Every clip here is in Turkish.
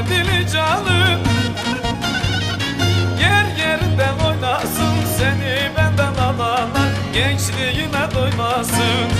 Mendili canım. Yer yerinden oynasın Seni benden alanlar. Gençliğine doymasın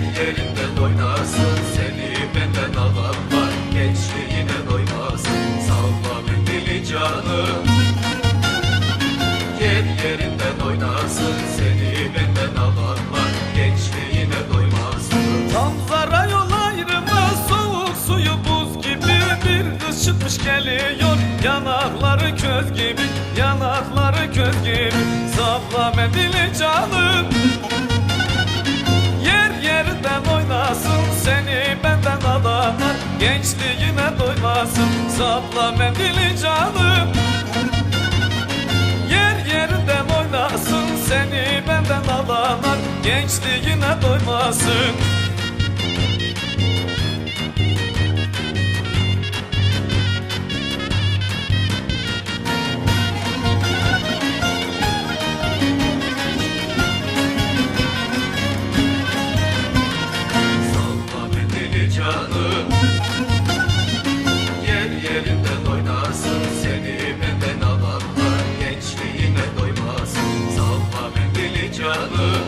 Yer yerinde oynasın Seni benden alanlar Gençliğine doymasın Salla mendili canım Yer yerinden oynasın Seni benden alanlar Gençliğine doymasın Tam zara yol ayrımı Soğuk suyu buz gibi Bir kız çıkmış geliyor. Yanakları köz gibi Yanakları köz gibi. Salla mendili canım alanlar Gençliğine doymasın Salla mendili canım. Yer yerinden oynasın Seni benden alanlar. Gençliğine doymasın canım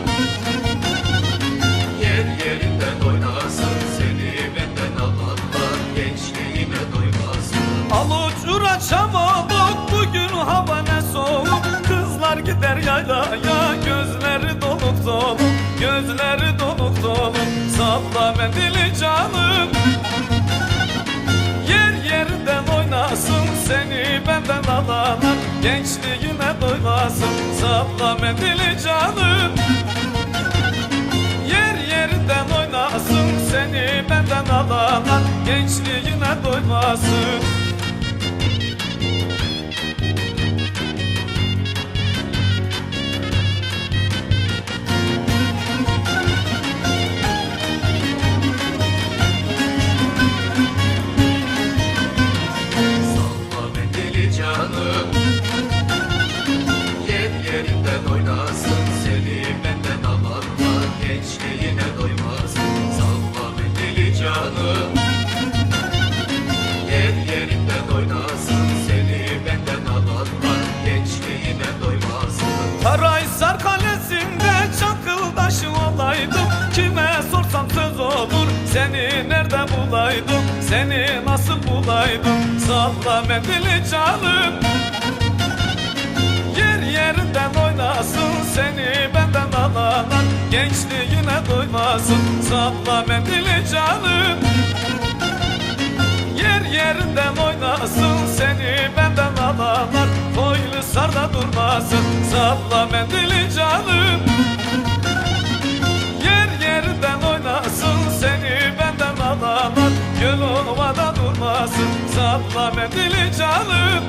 Yer yerinden oynasın Seni benden alanlar Gençliğine doymasın Aluç uğraşam olduk Bugün hava ne soğuk. Kızlar gider yaylaya Gözleri doluk doluk. Gözleri doluk doluk Salla mendili canım. Oynasın Seni benden alanlar. Gençliğine doymasın Salla mendili canım Gençliğine doymasın. Canım Yer yerinden oynasın Seni benden alanlar Gençliğine doymasın. Salla mendili canım Karahisar kalesinde çakıldaşı olaydım Kime sorsam söz olur Seni nerede bulaydım? Seni nasıl bulaydım? Salla mendili canım. Yer yerinden oynasın Seni benden alanlar. Gençliğine doymasın Salla mendili canım. Yer yerinden oynasın Seni benden sarda durmasın Salla mendili canım. Yer yerinden oynasın Seni benden alanlar. Göl ovada durmasın Salla mendili canım